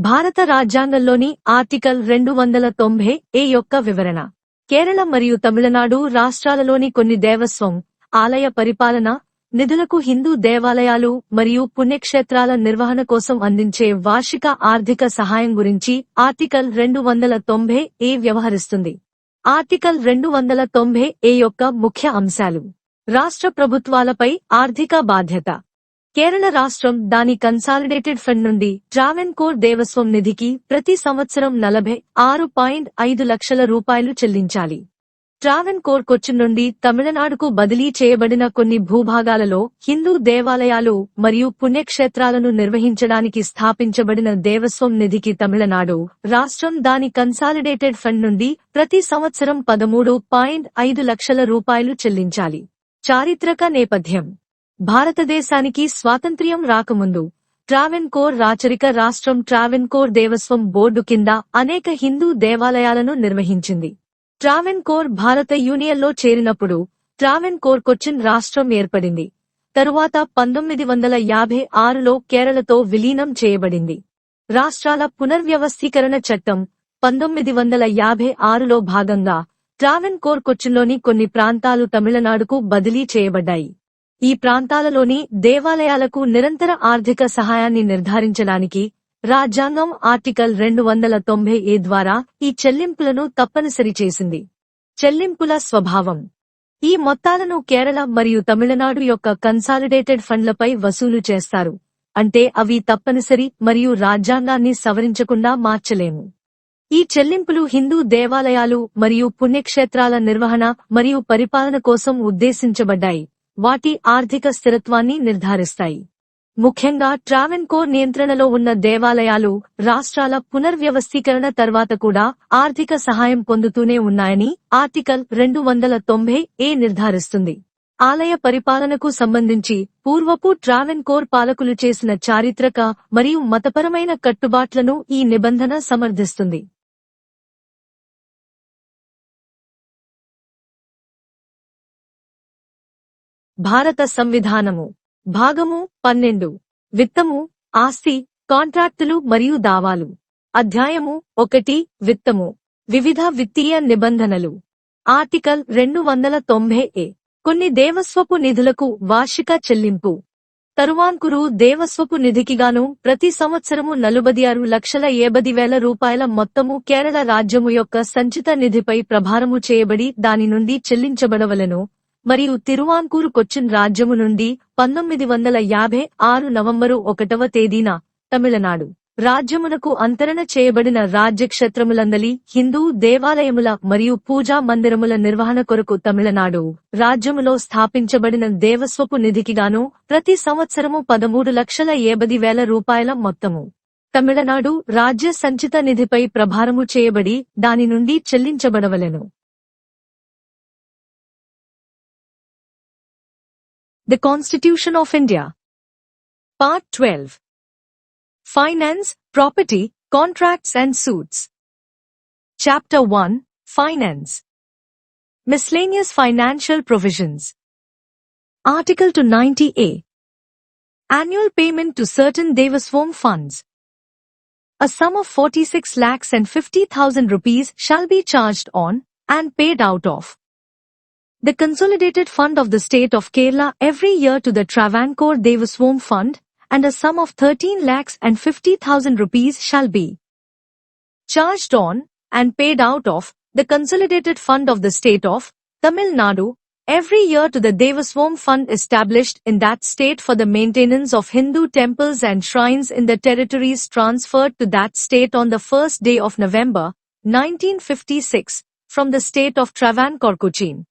భారత రాజ్యాంగంలోని ఆర్టికల్ రెండు వందల తొంభై ఏ యొక్క వివరణ. కేరళ మరియు తమిళనాడు రాష్ట్రాలలోని కొన్ని దేవస్వం ఆలయ పరిపాలన నిధులకు హిందూ దేవాలయాలు మరియు పుణ్యక్షేత్రాల నిర్వహణ కోసం అందించే వార్షిక ఆర్థిక సహాయం గురించి ఆర్టికల్ రెండు వందల తొంభై ఏ వ్యవహరిస్తుంది. ఆర్టికల్ రెండు వందల తొంభై ఏ యొక్క ముఖ్య అంశాలు. రాష్ట్ర ప్రభుత్వాలపై ఆర్థిక బాధ్యత. కేరళ రాష్ట్రం దాని కన్సాలిడేటెడ్ ఫండ్ నుండి ట్రావెన్కోర్ దేవస్వం నిధికి ప్రతి సంవత్సరం నలభై ఆరు పాయింట్ ఐదు లక్షల రూపాయలు చెల్లించాలి. ట్రావెన్కోర్ కొచ్చిన్ నుండి తమిళనాడుకు బదిలీ చేయబడిన కొన్ని భూభాగాలలో హిందూ దేవాలయాలు మరియు పుణ్యక్షేత్రాలను నిర్వహించడానికి స్థాపించబడిన దేవస్వం నిధికి తమిళనాడు రాష్ట్రం దాని కన్సాలిడేటెడ్ ఫండ్ నుండి ప్రతి సంవత్సరం పదమూడు పాయింట్ ఐదు లక్షల రూపాయలు చెల్లించాలి. చారిత్రక నేపథ్యం. భారతదేశానికి స్వాతంత్ర్యం రాకముందు ట్రావెన్కోర్ రాచరిక రాష్ట్రం ట్రావెన్కోర్ దేవస్వం బోర్డు కింద అనేక హిందూ దేవాలయాలను నిర్వహించింది. ట్రావెన్కోర్ భారత యూనియన్లో చేరినప్పుడు ట్రావెన్కోర్ కొచ్చిన్ రాష్ట్రం ఏర్పడింది. తరువాత పంతొమ్మిది వందల యాభై ఆరులో కేరళతో విలీనం చేయబడింది. రాష్ట్రాల పునర్వ్యవస్థీకరణ చట్టం పంతొమ్మిది వందల యాభై ఆరులో భాగంగా ట్రావెన్కోర్ కొచ్చిన్లోని కొన్ని ప్రాంతాలు తమిళనాడుకు బదిలీ చేయబడ్డాయి. ఈ ప్రాంతాలలోని దేవాలయాలకు నిరంతర ఆర్థిక సహాయాన్ని నిర్ధారించడానికి రాజ్యాంగం ఆర్టికల్ రెండు వందల తొంభై ఏ ద్వారా ఈ చెల్లింపులను తప్పనిసరి చేసింది. చెల్లింపుల స్వభావం. ఈ మొత్తాలను కేరళ మరియు తమిళనాడు యొక్క కన్సాలిడేటెడ్ ఫండ్లపై వసూలు చేస్తారు. అంటే అవి తప్పనిసరి మరియు రాజ్యాంగాన్ని సవరించకుండా మార్చలేము. ఈ చెల్లింపులు హిందూ దేవాలయాలు మరియు పుణ్యక్షేత్రాల నిర్వహణ మరియు పరిపాలన కోసం ఉద్దేశించబడ్డాయి. వాటి ఆర్థిక స్థిరత్వాన్ని నిర్ధారిస్తాయి. ముఖ్యంగా ట్రావెన్కోర్ నియంత్రణలో ఉన్న దేవాలయాలు రాష్ట్రాల పునర్వ్యవస్థీకరణ తర్వాత కూడా ఆర్థిక సహాయం పొందుతూనే ఉన్నాయని ఆర్టికల్ రెండు వందల తొంభై ఏ నిర్ధారిస్తుంది. ఆలయ పరిపాలనకు సంబంధించి పూర్వపు ట్రావెన్కోర్ పాలకులు చేసిన చారిత్రక మరియు మతపరమైన కట్టుబాట్లను ఈ నిబంధన సమర్థిస్తుంది. భారత సంవిధానము. భాగము పన్నెండు. విత్తము ఆస్తి కాంట్రాక్టులు మరియు దావాలు. అధ్యాయము ఒకటి. విత్తము. వివిధ విత్తీయ నిబంధనలు. ఆర్టికల్ రెండు వందల తొంభై ఏ. కొన్ని దేవస్వపు నిధులకు వార్షిక చెల్లింపు. తరువాంకురు దేవస్వపు నిధికిగాను ప్రతి సంవత్సరము నలుబది ఆరు లక్షల ఏబది వేల రూపాయల మొత్తము కేరళ రాజ్యము యొక్క సంచిత నిధిపై ప్రభారము చేయబడి దాని నుండి చెల్లించబడవలను. మరియు తిరువాంకూరు కొచ్చిన్ రాజ్యము నుండి పంతొమ్మిది వందల యాభై ఆరు నవంబరు ఒకటవ తేదీన తమిళనాడు. రాజ్యమునకు అంతరణ చేయబడిన రాజ్యక్షేత్రములందలి హిందూ దేవాలయముల మరియు పూజా మందిరముల నిర్వహణ కొరకు తమిళనాడు రాజ్యములో స్థాపించబడిన దేవస్వపు నిధికిగాను ప్రతి సంవత్సరము పదమూడు లక్షల ఏబది వేల రూపాయల మొత్తము. తమిళనాడు రాజ్య సంచిత నిధిపై ప్రభారము చేయబడి దాని నుండి చెల్లించబడవలెను. The Constitution of India. Part 12. Finance, Property, Contracts and Suits. Chapter 1. Finance. Miscellaneous Financial Provisions. Article 290A. Annual payment to certain Devaswam funds. A sum of 46 lakhs and 50,000 rupees shall be charged on and paid out of the consolidated fund of the state of Kerala every year to the Travancore Devaswam fund and a sum of 13 lakhs and 50,000 rupees shall be charged on and paid out of the consolidated fund of the state of Tamil Nadu every year to the Devaswam fund established in that state for the maintenance of Hindu temples and shrines in the territories transferred to that state on the first day of November 1956 from the state of Travancore Cochin.